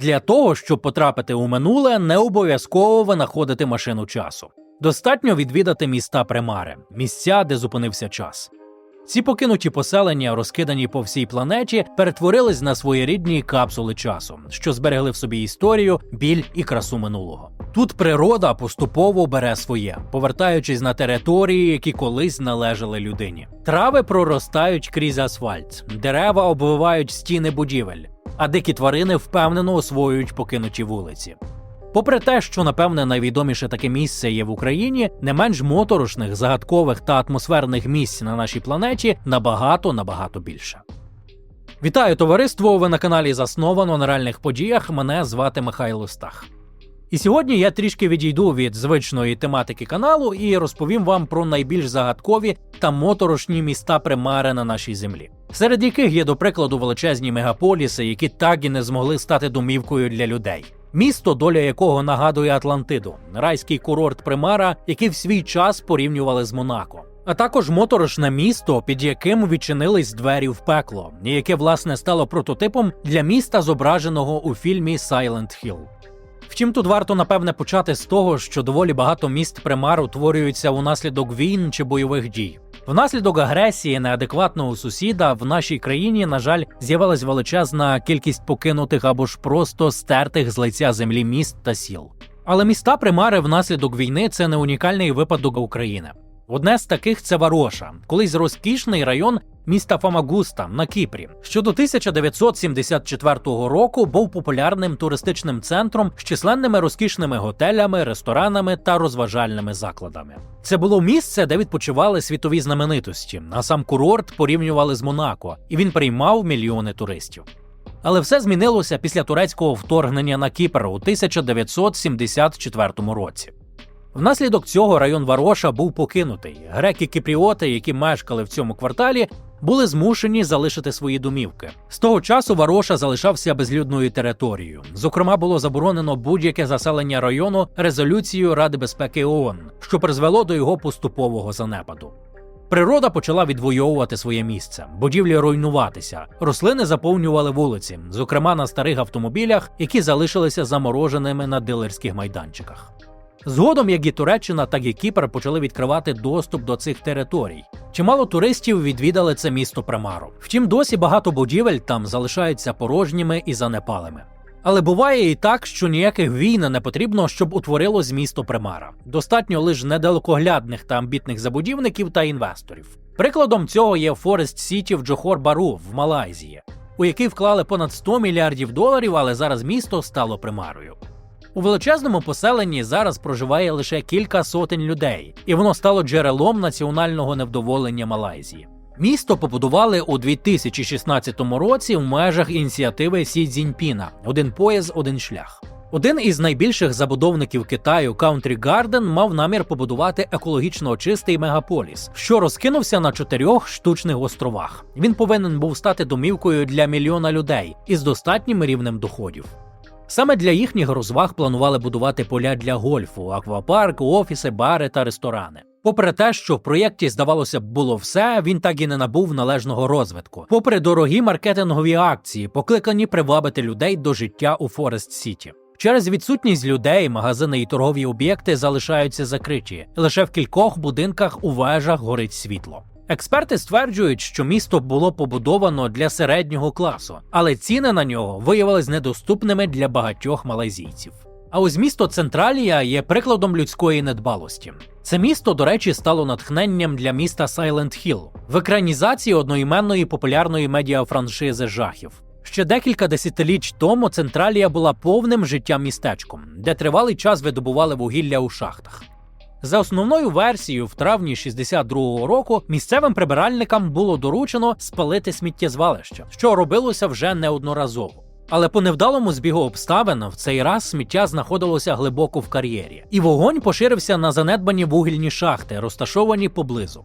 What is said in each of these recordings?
Для того, щоб потрапити у минуле, не обов'язково винаходити машину часу. Достатньо відвідати міста Примари, місця, де зупинився час. Ці покинуті поселення, розкидані по всій планеті, перетворились на своєрідні капсули часу, що зберегли в собі історію, біль і красу минулого. Тут природа поступово бере своє, повертаючись на території, які колись належали людині. Трави проростають крізь асфальт, дерева обвивають стіни будівель, а дикі тварини впевнено освоюють покинуті вулиці. Попри те, що напевне найвідоміше таке місце є в Україні, не менш моторошних, загадкових та атмосферних місць на нашій планеті набагато набагато більше. Вітаю товариство! Ви на каналі Засновано на реальних подіях. Мене звати Михайло Стах. І сьогодні я трішки відійду від звичної тематики каналу і розповім вам про найбільш загадкові та моторошні міста примари на нашій землі, серед яких є, до прикладу, величезні мегаполіси, які так і не змогли стати домівкою для людей. Місто, доля якого нагадує Атлантиду, райський курорт Примара, який в свій час порівнювали з Монако. А також моторошне місто, під яким відчинились двері в пекло, яке власне стало прототипом для міста, зображеного у фільмі Silent Hill. Втім, тут варто напевне почати з того, що доволі багато міст примар утворюються унаслідок війн чи бойових дій. Внаслідок агресії неадекватного сусіда в нашій країні, на жаль, з'явилась величезна кількість покинутих або ж просто стертих з лиця землі міст та сіл. Але міста примари внаслідок війни це не унікальний випадок України. Одне з таких це Вароша, колись розкішний район міста Фамагуста на Кіпрі, що до 1974 року був популярним туристичним центром з численними розкішними готелями, ресторанами та розважальними закладами. Це було місце, де відпочивали світові знаменитості, а сам курорт порівнювали з Монако, і він приймав мільйони туристів. Але все змінилося після турецького вторгнення на Кіпр у 1974 році. Внаслідок цього район Вароша був покинутий. Греки-кіпріоти, які мешкали в цьому кварталі, були змушені залишити свої домівки. З того часу Вароша залишався безлюдною територією. Зокрема, було заборонено будь-яке заселення району резолюцією Ради безпеки ООН, що призвело до його поступового занепаду. Природа почала відвоювати своє місце, будівлі руйнуватися, рослини заповнювали вулиці, зокрема на старих автомобілях, які залишилися замороженими на дилерських майданчиках. Згодом як і Туреччина, так і Кіпр почали відкривати доступ до цих територій. Чимало туристів відвідали це місто Примару. Втім, досі багато будівель там залишаються порожніми і занепалими. Але буває і так, що ніяких війн не потрібно, щоб утворилось місто Примара. Достатньо лише недалекоглядних та амбітних забудівників та інвесторів. Прикладом цього є Форест Сіті в Джохор Бару в Малайзії, у який вклали понад 100 мільярдів доларів, але зараз місто стало примарою. У величезному поселенні зараз проживає лише кілька сотень людей, і воно стало джерелом національного невдоволення Малайзії. Місто побудували у 2016 році в межах ініціативи Сі Цзіньпіна «Один пояс, один шлях. Один із найбільших забудовників Китаю Country Garden мав намір побудувати екологічно чистий мегаполіс, що розкинувся на чотирьох штучних островах. Він повинен був стати домівкою для мільйона людей із достатнім рівнем доходів. Саме для їхніх розваг планували будувати поля для гольфу, аквапарк, офіси, бари та ресторани. Попри те, що в проєкті, здавалося б, було все, він так і не набув належного розвитку. Попри дорогі маркетингові акції, покликані привабити людей до життя у Форест Сіті. Через відсутність людей магазини і торгові об'єкти залишаються закриті. Лише в кількох будинках у вежах горить світло. Експерти стверджують, що місто було побудовано для середнього класу, але ціни на нього виявились недоступними для багатьох малайзійців. А ось місто Централія є прикладом людської недбалості. Це місто, до речі, стало натхненням для міста Silent Hill в екранізації одноіменної популярної медіафраншизи жахів. Ще декілька десятиліть тому Централія була повним життям містечком, де тривалий час видобували вугілля у шахтах. За основною версією, в травні 62-го року місцевим прибиральникам було доручено спалити сміттєзвалище, що робилося вже неодноразово. Але по невдалому збігу обставин в цей раз сміття знаходилося глибоко в кар'єрі, і вогонь поширився на занедбані вугільні шахти, розташовані поблизу.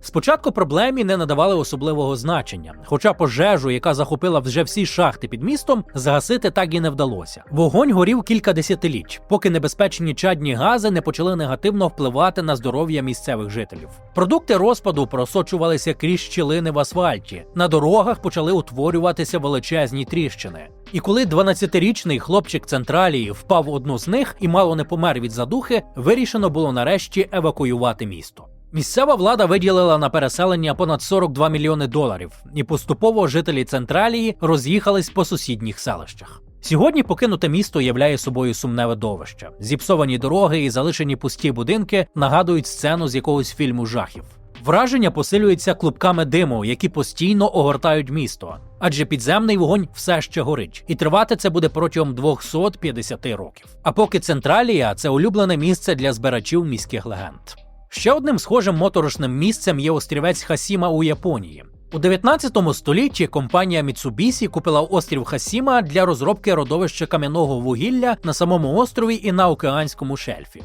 Спочатку проблемі не надавали особливого значення, хоча пожежу, яка захопила вже всі шахти під містом, загасити так і не вдалося. Вогонь горів кілька десятиліть, поки небезпечні чадні гази не почали негативно впливати на здоров'я місцевих жителів. Продукти розпаду просочувалися крізь щілини в асфальті. На дорогах почали утворюватися величезні тріщини. І коли 12-річний хлопчик Централії впав в одну з них і мало не помер від задухи, вирішено було нарешті евакуювати місто. Місцева влада виділила на переселення понад 42 мільйони доларів, і поступово жителі Централії роз'їхались по сусідніх селищах. Сьогодні покинуте місто являє собою сумне видовище. Зіпсовані дороги і залишені пусті будинки нагадують сцену з якогось фільму жахів. Враження посилюється клубками диму, які постійно огортають місто, адже підземний вогонь все ще горить, і тривати це буде протягом 250 років. А поки Централія це улюблене місце для збирачів міських легенд. Ще одним схожим моторошним місцем є острівець Хасіма у Японії. У 19 столітті компанія Mitsubishi купила острів Хасіма для розробки родовища кам'яного вугілля на самому острові і на океанському шельфі.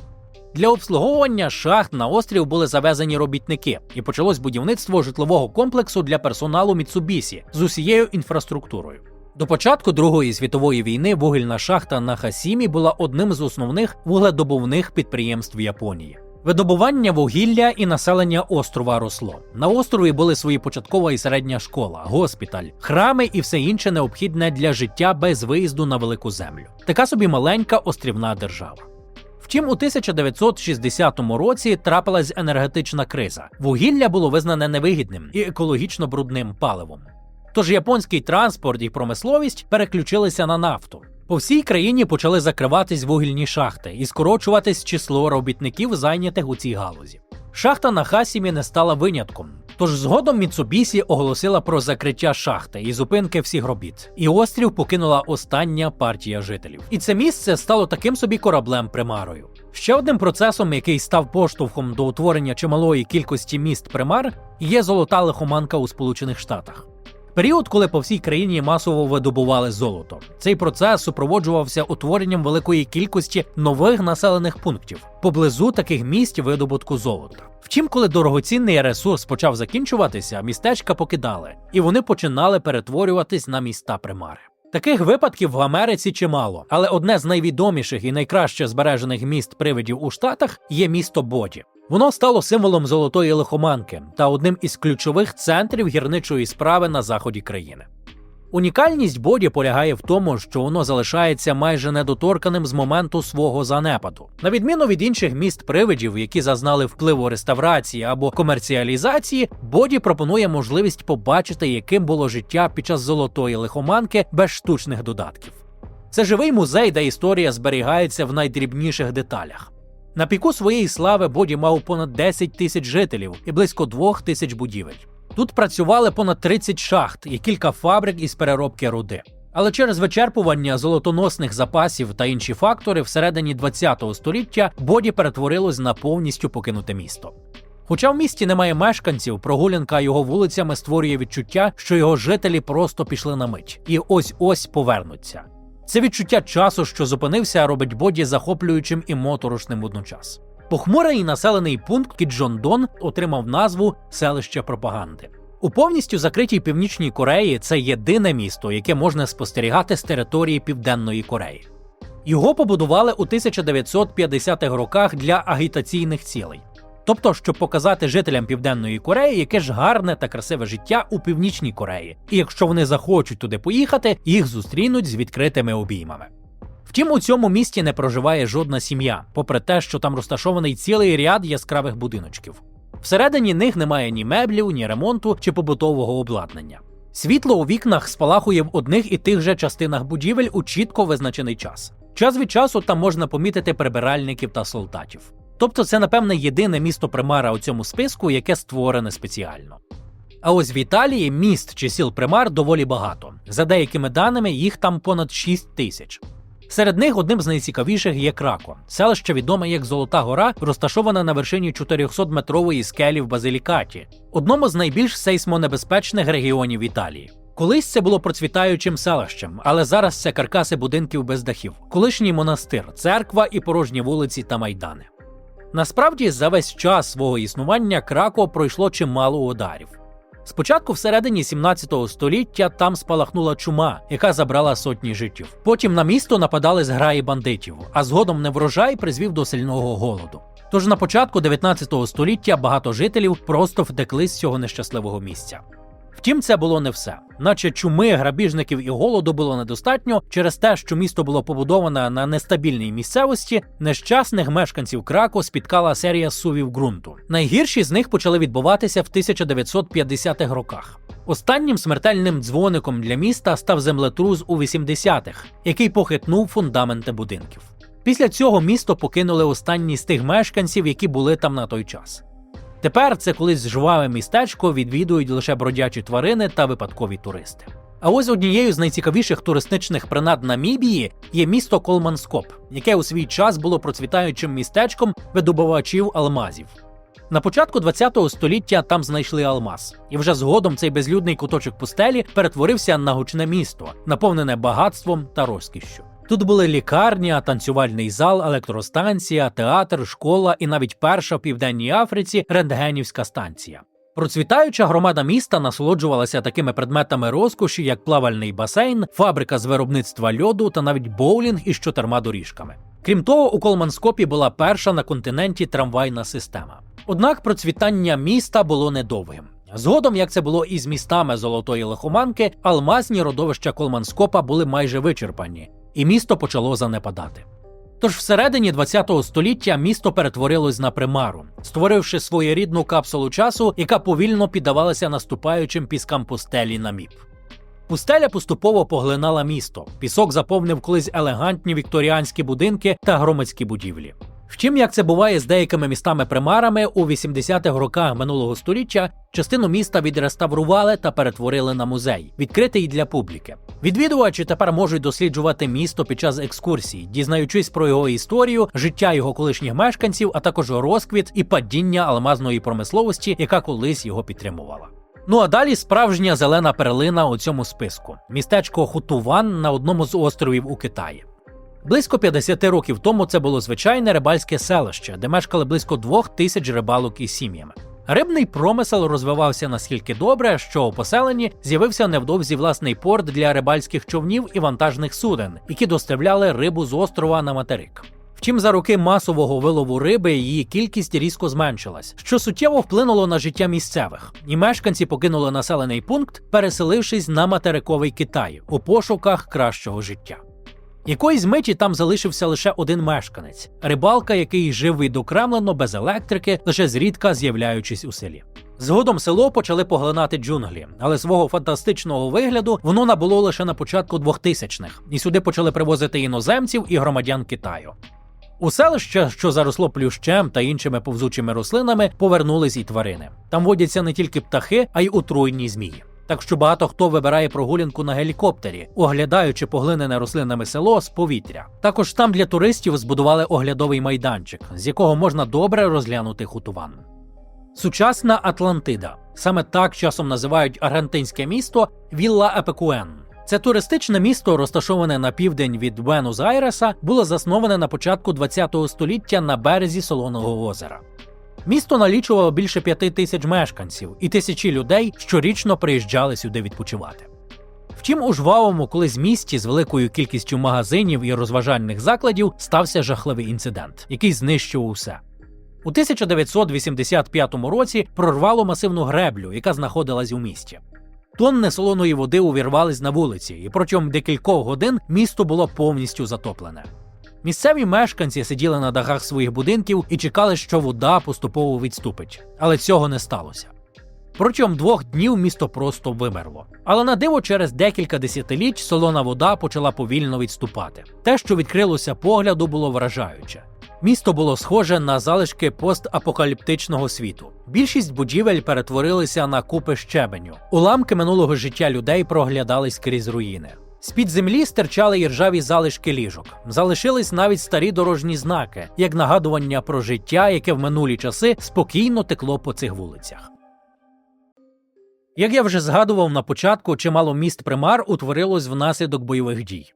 Для обслуговування шахт на острів були завезені робітники, і почалось будівництво житлового комплексу для персоналу Mitsubishi з усією інфраструктурою. До початку Другої світової війни вугільна шахта на Хасімі була одним з основних вугледобувних підприємств Японії. Видобування вугілля і населення острова росло. На острові були свої початкова і середня школа, госпіталь, храми і все інше необхідне для життя без виїзду на велику землю. Така собі маленька острівна держава. Втім, у 1960 році трапилась енергетична криза. Вугілля було визнане невигідним і екологічно брудним паливом. Тож японський транспорт і промисловість переключилися на нафту. По всій країні почали закриватись вугільні шахти і скорочуватись число робітників, зайнятих у цій галузі. Шахта на Хасімі не стала винятком. Тож згодом Міцубісі оголосила про закриття шахти і зупинки всіх робіт. І острів покинула остання партія жителів. І це місце стало таким собі кораблем примарою. Ще одним процесом, який став поштовхом до утворення чималої кількості міст примар, є золота лихоманка у Сполучених Штатах. Період, коли по всій країні масово видобували золото. Цей процес супроводжувався утворенням великої кількості нових населених пунктів поблизу таких місць видобутку золота. Втім, коли дорогоцінний ресурс почав закінчуватися, містечка покидали, і вони починали перетворюватись на міста примари. Таких випадків в Америці чимало, але одне з найвідоміших і найкраще збережених міст привидів у Штатах є місто Боді. Воно стало символом золотої лихоманки та одним із ключових центрів гірничої справи на заході країни. Унікальність боді полягає в тому, що воно залишається майже недоторканим з моменту свого занепаду. На відміну від інших міст привидів, які зазнали впливу реставрації або комерціалізації, боді пропонує можливість побачити, яким було життя під час золотої лихоманки без штучних додатків. Це живий музей, де історія зберігається в найдрібніших деталях. На піку своєї слави Боді мав понад 10 тисяч жителів і близько 2 тисяч будівель. Тут працювали понад 30 шахт і кілька фабрик із переробки руди. Але через вичерпування золотоносних запасів та інші фактори всередині ХХ століття Боді перетворилось на повністю покинуте місто. Хоча в місті немає мешканців, прогулянка його вулицями створює відчуття, що його жителі просто пішли на мить і ось ось повернуться. Це відчуття часу, що зупинився, робить Боді захоплюючим і моторошним водночас. Похмурий населений пункт Кіджондон отримав назву селище пропаганди. У повністю закритій північній Кореї це єдине місто, яке можна спостерігати з території Південної Кореї. Його побудували у 1950-х роках для агітаційних цілей. Тобто, щоб показати жителям Південної Кореї, яке ж гарне та красиве життя у Північній Кореї, і якщо вони захочуть туди поїхати, їх зустрінуть з відкритими обіймами. Втім, у цьому місті не проживає жодна сім'я, попри те, що там розташований цілий ряд яскравих будиночків. Всередині них немає ні меблів, ні ремонту чи побутового обладнання. Світло у вікнах спалахує в одних і тих же частинах будівель у чітко визначений час. Час від часу там можна помітити прибиральників та солдатів. Тобто це, напевне, єдине місто примара у цьому списку, яке створене спеціально. А ось в Італії міст чи сіл примар доволі багато. За деякими даними, їх там понад 6 тисяч. Серед них одним з найцікавіших є Крако, селище відоме як Золота Гора, розташоване на вершині 400-метрової скелі в Базилікаті, одному з найбільш сейсмонебезпечних регіонів Італії. Колись це було процвітаючим селищем, але зараз це каркаси будинків без дахів, колишній монастир, церква і порожні вулиці та майдани. Насправді, за весь час свого існування Крако пройшло чимало ударів. Спочатку, всередині 17 століття, там спалахнула чума, яка забрала сотні життів. Потім на місто нападали зграї бандитів, а згодом неврожай призвів до сильного голоду. Тож на початку 19 століття багато жителів просто втекли з цього нещасливого місця. Втім, це було не все. Наче чуми, грабіжників і голоду було недостатньо через те, що місто було побудоване на нестабільній місцевості, нещасних мешканців Крако спіткала серія сувів ґрунту. Найгірші з них почали відбуватися в 1950-х роках. Останнім смертельним дзвоником для міста став землетрус у 80-х, який похитнув фундаменти будинків. Після цього місто покинули останні з тих мешканців, які були там на той час. Тепер це колись жваве містечко відвідують лише бродячі тварини та випадкові туристи. А ось однією з найцікавіших туристичних принад Намібії є місто Колманскоп, яке у свій час було процвітаючим містечком видобувачів алмазів. На початку ХХ століття там знайшли алмаз, і вже згодом цей безлюдний куточок пустелі перетворився на гучне місто, наповнене багатством та розкішшю. Тут були лікарня, танцювальний зал, електростанція, театр, школа і навіть перша в південній Африці рентгенівська станція. Процвітаюча громада міста насолоджувалася такими предметами розкоші, як плавальний басейн, фабрика з виробництва льоду та навіть боулінг із чотирма доріжками. Крім того, у Колманскопі була перша на континенті трамвайна система. Однак процвітання міста було недовгим. Згодом, як це було і з містами Золотої Лихоманки, алмазні родовища Колманскопа були майже вичерпані, і місто почало занепадати. Тож всередині ХХ століття місто перетворилось на примару, створивши своєрідну капсулу часу, яка повільно піддавалася наступаючим піскам пустелі на міп. Пустеля поступово поглинала місто. Пісок заповнив колись елегантні вікторіанські будинки та громадські будівлі. Втім, як це буває з деякими містами-примарами, у 80-х роках минулого століття частину міста відреставрували та перетворили на музей, відкритий для публіки. Відвідувачі тепер можуть досліджувати місто під час екскурсій, дізнаючись про його історію, життя його колишніх мешканців, а також розквіт і падіння алмазної промисловості, яка колись його підтримувала. Ну а далі справжня зелена перлина у цьому списку містечко Хутуван на одному з островів у Китаї. Близько 50 років тому це було звичайне рибальське селище, де мешкали близько двох тисяч рибалок із сім'ями. Рибний промисел розвивався наскільки добре, що у поселенні з'явився невдовзі власний порт для рибальських човнів і вантажних суден, які доставляли рибу з острова на материк. Втім, за роки масового вилову риби її кількість різко зменшилась, що суттєво вплинуло на життя місцевих, і мешканці покинули населений пункт, переселившись на материковий Китай у пошуках кращого життя. Якоїсь миті там залишився лише один мешканець рибалка, який жив відокремлено без електрики, лише зрідка з'являючись у селі. Згодом село почали поглинати джунглі, але свого фантастичного вигляду воно набуло лише на початку 2000-х, і сюди почали привозити іноземців і громадян Китаю. У селище, що заросло плющем та іншими повзучими рослинами, повернулись і тварини. Там водяться не тільки птахи, а й отруйні змії. Так що багато хто вибирає прогулянку на гелікоптері, оглядаючи поглинене рослинами село з повітря. Також там для туристів збудували оглядовий майданчик, з якого можна добре розглянути хутуван. Сучасна Атлантида саме так часом називають аргентинське місто Вілла Епекуен. Це туристичне місто, розташоване на південь від Буенос-Айреса, було засноване на початку ХХ століття на березі Солоного озера. Місто налічувало більше п'яти тисяч мешканців, і тисячі людей щорічно приїжджали сюди відпочивати. Втім, у жвавому колись місті з великою кількістю магазинів і розважальних закладів стався жахливий інцидент, який знищив усе. У 1985 році прорвало масивну греблю, яка знаходилась у місті. Тонни солоної води увірвались на вулиці, і протягом декількох годин місто було повністю затоплене. Місцеві мешканці сиділи на дахах своїх будинків і чекали, що вода поступово відступить, але цього не сталося. Протягом двох днів місто просто вимерло. Але на диво, через декілька десятиліть солона вода почала повільно відступати. Те, що відкрилося погляду, було вражаюче. Місто було схоже на залишки постапокаліптичного світу. Більшість будівель перетворилися на купи щебеню. Уламки минулого життя людей проглядались крізь руїни. З-під землі стирчали іржаві залишки ліжок. Залишились навіть старі дорожні знаки, як нагадування про життя, яке в минулі часи спокійно текло по цих вулицях. Як я вже згадував на початку, чимало міст примар утворилось внаслідок бойових дій.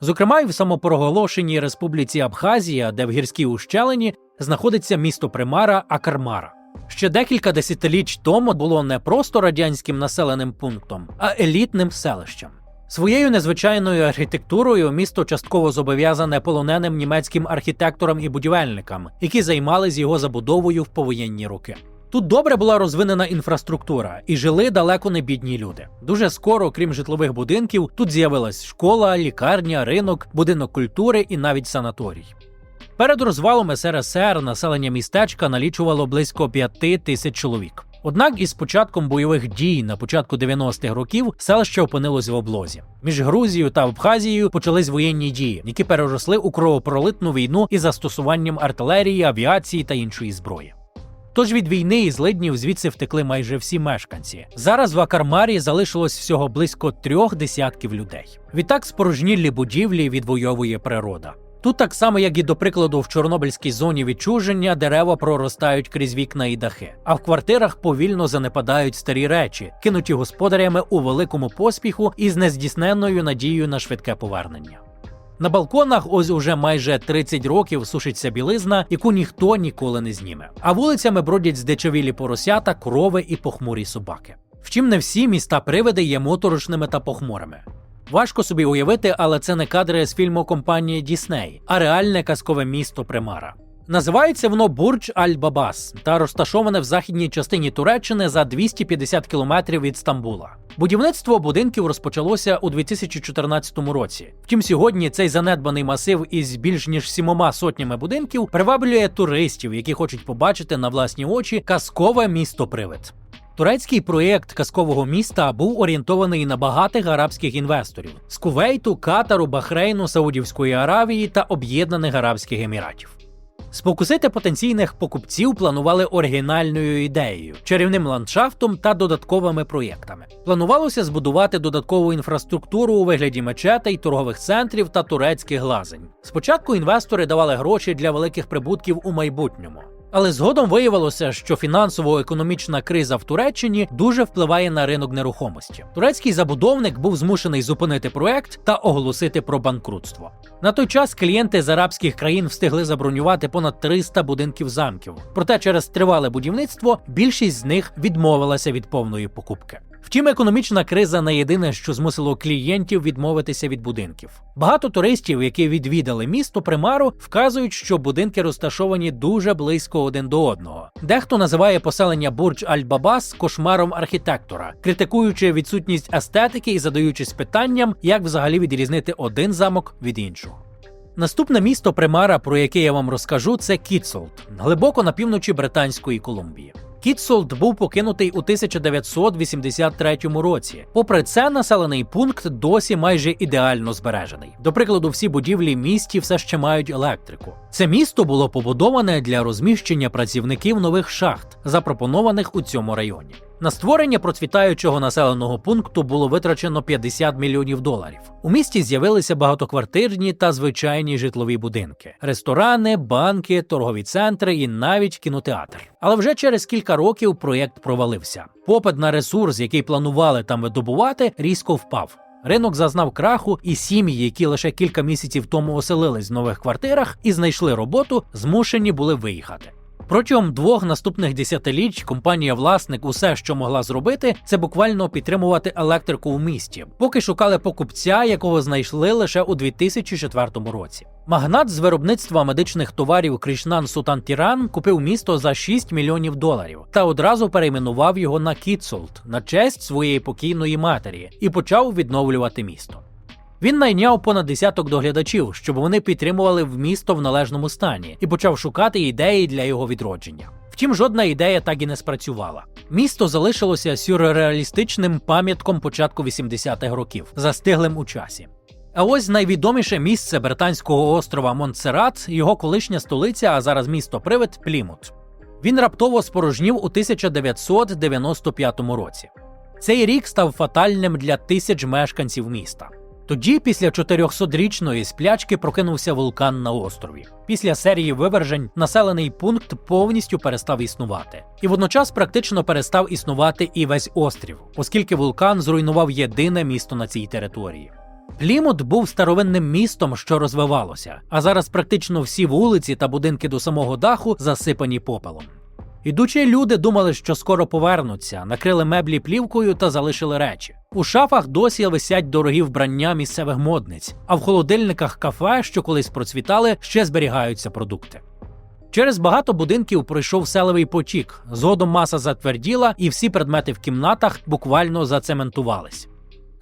Зокрема, і в самопроголошеній республіці Абхазія, де в гірській ущелині знаходиться місто Примара Акармара. Ще декілька десятиліть тому було не просто радянським населеним пунктом, а елітним селищем. Своєю незвичайною архітектурою місто частково зобов'язане полоненим німецьким архітекторам і будівельникам, які займались його забудовою в повоєнні роки. Тут добре була розвинена інфраструктура і жили далеко не бідні люди. Дуже скоро, крім житлових будинків, тут з'явилась школа, лікарня, ринок, будинок культури і навіть санаторій. Перед розвалом СРСР населення містечка налічувало близько 5 тисяч чоловік. Однак із початком бойових дій на початку 90-х років селище опинилось в облозі. Між Грузією та Абхазією почались воєнні дії, які переросли у кровопролитну війну із застосуванням артилерії, авіації та іншої зброї. Тож від війни і злиднів звідси втекли майже всі мешканці. Зараз в Акармарі залишилось всього близько трьох десятків людей. Відтак спорожнілі будівлі відвоює природа. Тут так само, як і до прикладу, в Чорнобильській зоні відчуження дерева проростають крізь вікна і дахи, а в квартирах повільно занепадають старі речі, кинуті господарями у великому поспіху і з нездійсненною надією на швидке повернення. На балконах ось уже майже 30 років сушиться білизна, яку ніхто ніколи не зніме. А вулицями бродять здичавілі поросята, корови і похмурі собаки. Втім, не всі міста привиди є моторошними та похмурими. Важко собі уявити, але це не кадри з фільму компанії Дісней, а реальне казкове місто Примара. Називається воно Бурдж Аль-Бабас та розташоване в західній частині Туреччини за 250 кілометрів від Стамбула. Будівництво будинків розпочалося у 2014 році. Втім, сьогодні цей занедбаний масив із більш ніж сімома сотнями будинків приваблює туристів, які хочуть побачити на власні очі казкове місто Привид. Турецький проєкт казкового міста був орієнтований на багатих арабських інвесторів з Кувейту, Катару, Бахрейну, Саудівської Аравії та Об'єднаних Арабських Еміратів. Спокусити потенційних покупців планували оригінальною ідеєю, чарівним ландшафтом та додатковими проєктами. Планувалося збудувати додаткову інфраструктуру у вигляді мечетей, торгових центрів та турецьких глазень. Спочатку інвестори давали гроші для великих прибутків у майбутньому. Але згодом виявилося, що фінансово-економічна криза в Туреччині дуже впливає на ринок нерухомості. Турецький забудовник був змушений зупинити проект та оголосити про банкрутство. На той час клієнти з арабських країн встигли забронювати понад 300 будинків замків. Проте через тривале будівництво більшість з них відмовилася від повної покупки. Втім, економічна криза не єдине, що змусило клієнтів відмовитися від будинків. Багато туристів, які відвідали місто Примару, вказують, що будинки розташовані дуже близько один до одного. Дехто називає поселення Бурдж Аль-Бабас кошмаром архітектора, критикуючи відсутність естетики і задаючись питанням, як взагалі відрізнити один замок від іншого. Наступне місто Примара, про яке я вам розкажу, це Кітсолт, глибоко на півночі Британської Колумбії. Кітсолт був покинутий у 1983 році. Попри це, населений пункт досі майже ідеально збережений. До прикладу, всі будівлі місті все ще мають електрику. Це місто було побудоване для розміщення працівників нових шахт, запропонованих у цьому районі. На створення процвітаючого населеного пункту було витрачено 50 мільйонів доларів. У місті з'явилися багатоквартирні та звичайні житлові будинки, ресторани, банки, торгові центри і навіть кінотеатр. Але вже через кілька років проєкт провалився. Попит на ресурс, який планували там видобувати, різко впав. Ринок зазнав краху, і сім'ї, які лише кілька місяців тому оселились в нових квартирах і знайшли роботу, змушені були виїхати. Протягом двох наступних десятиліть компанія власник усе, що могла зробити, це буквально підтримувати електрику в місті, поки шукали покупця, якого знайшли лише у 2004 році. Магнат з виробництва медичних товарів Крішнан Сутан Тіран купив місто за 6 мільйонів доларів та одразу перейменував його на Кітсолт на честь своєї покійної матері і почав відновлювати місто. Він найняв понад десяток доглядачів, щоб вони підтримували в місто в належному стані, і почав шукати ідеї для його відродження. Втім, жодна ідея так і не спрацювала. Місто залишилося сюрреалістичним пам'ятком початку 80-х років, застиглим у часі. А ось найвідоміше місце британського острова Монтсерат, його колишня столиця, а зараз місто Привид Плімут. Він раптово спорожнів у 1995 році. Цей рік став фатальним для тисяч мешканців міста. Тоді, після 400-річної сплячки, прокинувся вулкан на острові. Після серії вивержень населений пункт повністю перестав існувати, і водночас практично перестав існувати і весь острів, оскільки вулкан зруйнував єдине місто на цій території. Плімут був старовинним містом, що розвивалося, а зараз практично всі вулиці та будинки до самого даху засипані попелом. Ідучі люди думали, що скоро повернуться, накрили меблі плівкою та залишили речі. У шафах досі висять дорогі вбрання місцевих модниць, а в холодильниках кафе, що колись процвітали, ще зберігаються продукти. Через багато будинків пройшов селевий потік. Згодом маса затверділа, і всі предмети в кімнатах буквально зацементувались.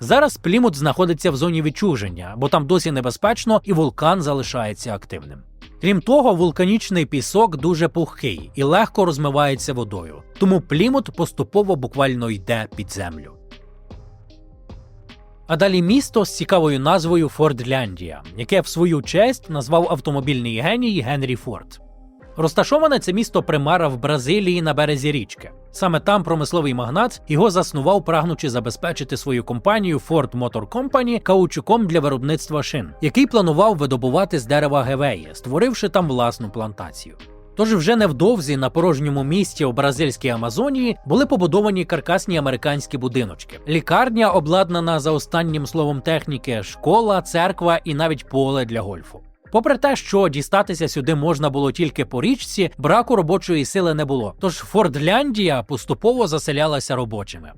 Зараз Плімут знаходиться в зоні відчуження, бо там досі небезпечно і вулкан залишається активним. Крім того, вулканічний пісок дуже пухкий і легко розмивається водою, тому Плімут поступово буквально йде під землю. А далі місто з цікавою назвою Фордляндія, яке в свою честь назвав автомобільний геній Генрі Форд. Розташоване це місто примара в Бразилії на березі річки. Саме там промисловий магнат його заснував, прагнучи забезпечити свою компанію Ford Motor Company каучуком для виробництва шин, який планував видобувати з дерева гевеї, створивши там власну плантацію. Тож вже невдовзі на порожньому місці у бразильській Амазонії були побудовані каркасні американські будиночки. Лікарня обладнана за останнім словом техніки, школа, церква і навіть поле для гольфу. Попри те, що дістатися сюди можна було тільки по річці, браку робочої сили не було. Тож Фордляндія поступово заселялася робочими.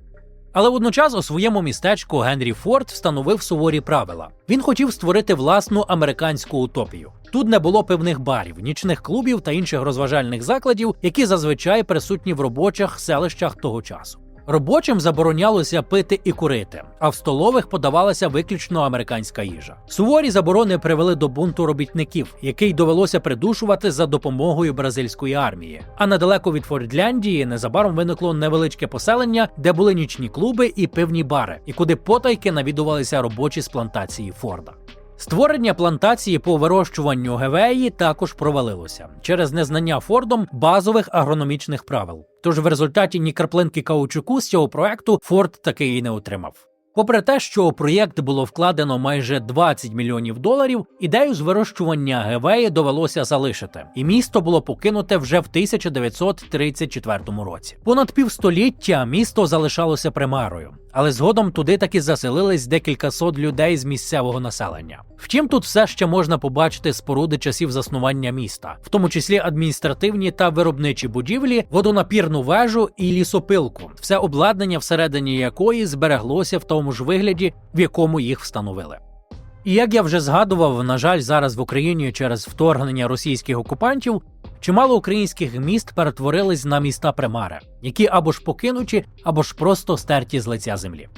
Але водночас у своєму містечку Генрі Форд встановив суворі правила. Він хотів створити власну американську утопію. Тут не було певних барів, нічних клубів та інших розважальних закладів, які зазвичай присутні в робочих селищах того часу. Робочим заборонялося пити і курити, а в столових подавалася виключно американська їжа. Суворі заборони привели до бунту робітників, який довелося придушувати за допомогою бразильської армії. А недалеко від Фордляндії незабаром виникло невеличке поселення, де були нічні клуби і пивні бари, і куди потайки навідувалися робочі з плантації Форда. Створення плантації по вирощуванню гевеї також провалилося через незнання Фордом базових агрономічних правил. Тож в результаті ні краплинки каучуку з цього проекту Форд таки і не отримав. Попри те, що у проєкт було вкладено майже 20 мільйонів доларів, ідею з вирощування гевеї довелося залишити, і місто було покинуте вже в 1934 році. Понад півстоліття місто залишалося примарою, але згодом туди таки заселились декілька сот людей з місцевого населення. Втім, тут все ще можна побачити споруди часів заснування міста, в тому числі адміністративні та виробничі будівлі, водонапірну вежу і лісопилку, все обладнання, всередині якої збереглося в тому ж вигляді, в якому їх встановили. І як я вже згадував, на жаль, зараз в Україні через вторгнення російських окупантів чимало українських міст перетворились на міста примари, які або ж покинуті, або ж просто стерті з лиця землі.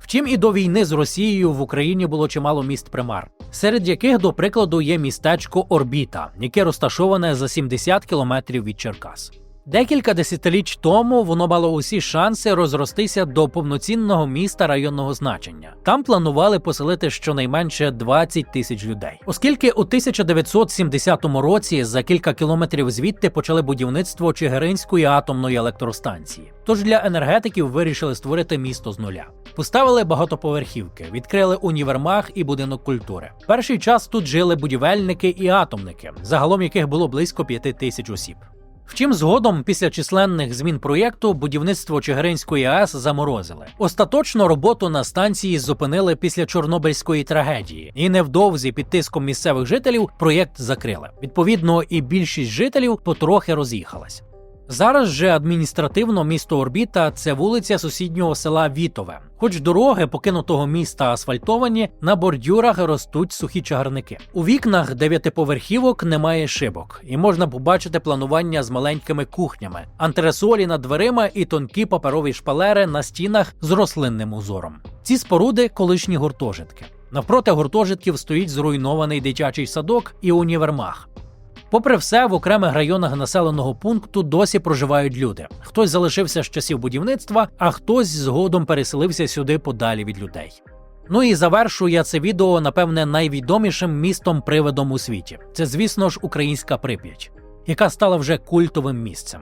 Втім, і до війни з Росією в Україні було чимало міст примар, серед яких, до прикладу, є містечко Орбіта, яке розташоване за 70 кілометрів від Черкас. Декілька десятиліть тому воно мало усі шанси розростися до повноцінного міста районного значення. Там планували поселити щонайменше 20 тисяч людей, оскільки у 1970 році за кілька кілометрів звідти почали будівництво Чигиринської атомної електростанції. Тож для енергетиків вирішили створити місто з нуля. Поставили багатоповерхівки, відкрили універмаг і будинок культури. Перший час тут жили будівельники і атомники, загалом яких було близько п'яти тисяч осіб. Втім, згодом, після численних змін проєкту, будівництво Чигиринської АЕС заморозили. Остаточно роботу на станції зупинили після Чорнобильської трагедії, і невдовзі під тиском місцевих жителів проєкт закрили. Відповідно, і більшість жителів потрохи роз'їхалась. Зараз же адміністративно місто Орбіта це вулиця сусіднього села Вітове. Хоч дороги покинутого міста асфальтовані, на бордюрах ростуть сухі чагарники. У вікнах дев'ятиповерхівок немає шибок, і можна побачити планування з маленькими кухнями, антресолі над дверима і тонкі паперові шпалери на стінах з рослинним узором. Ці споруди колишні гуртожитки. Навпроти гуртожитків стоїть зруйнований дитячий садок і універмаг. Попри все, в окремих районах населеного пункту досі проживають люди. Хтось залишився з часів будівництва, а хтось згодом переселився сюди подалі від людей. Ну і завершу я це відео, напевне, найвідомішим містом привидом у світі. Це, звісно ж, українська Прип'ять, яка стала вже культовим місцем.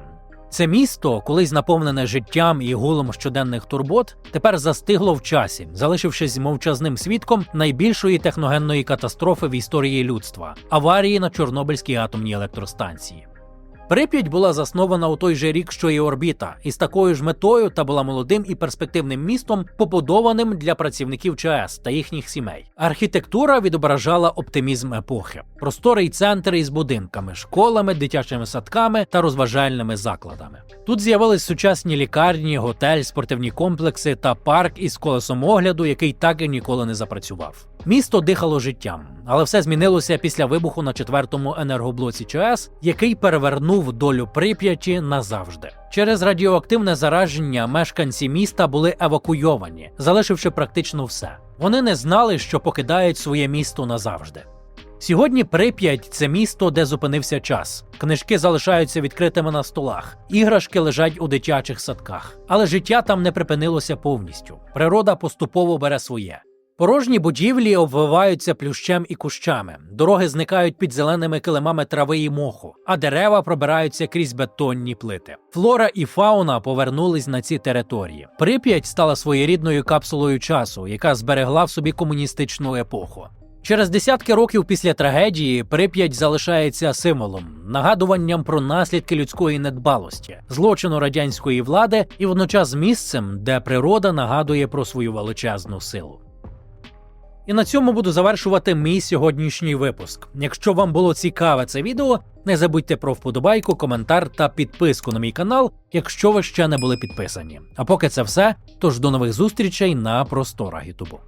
Це місто, колись наповнене життям і гулом щоденних турбот, тепер застигло в часі, залишившись мовчазним свідком найбільшої техногенної катастрофи в історії людства аварії на Чорнобильській атомній електростанції. Прип'ять була заснована у той же рік, що і орбіта, із такою ж метою та була молодим і перспективним містом, побудованим для працівників ЧАЕС та їхніх сімей. Архітектура відображала оптимізм епохи, просторий центр із будинками, школами, дитячими садками та розважальними закладами. Тут з'явились сучасні лікарні, готель, спортивні комплекси та парк із колесом огляду, який так і ніколи не запрацював. Місто дихало життям, але все змінилося після вибуху на четвертому енергоблоці ЧАЕС, який перевернув долю Прип'яті назавжди. Через радіоактивне зараження мешканці міста були евакуйовані, залишивши практично все. Вони не знали, що покидають своє місто назавжди. Сьогодні Прип'ять це місто, де зупинився час. Книжки залишаються відкритими на столах, іграшки лежать у дитячих садках. Але життя там не припинилося повністю. Природа поступово бере своє. Порожні будівлі обвиваються плющем і кущами, дороги зникають під зеленими килимами трави і моху, а дерева пробираються крізь бетонні плити. Флора і фауна повернулись на ці території. Прип'ять стала своєрідною капсулою часу, яка зберегла в собі комуністичну епоху. Через десятки років після трагедії Прип'ять залишається символом, нагадуванням про наслідки людської недбалості, злочину радянської влади і водночас місцем, де природа нагадує про свою величезну силу. І на цьому буду завершувати мій сьогоднішній випуск. Якщо вам було цікаве це відео, не забудьте про вподобайку, коментар та підписку на мій канал, якщо ви ще не були підписані. А поки це все, тож до нових зустрічей на просторах Ютубу.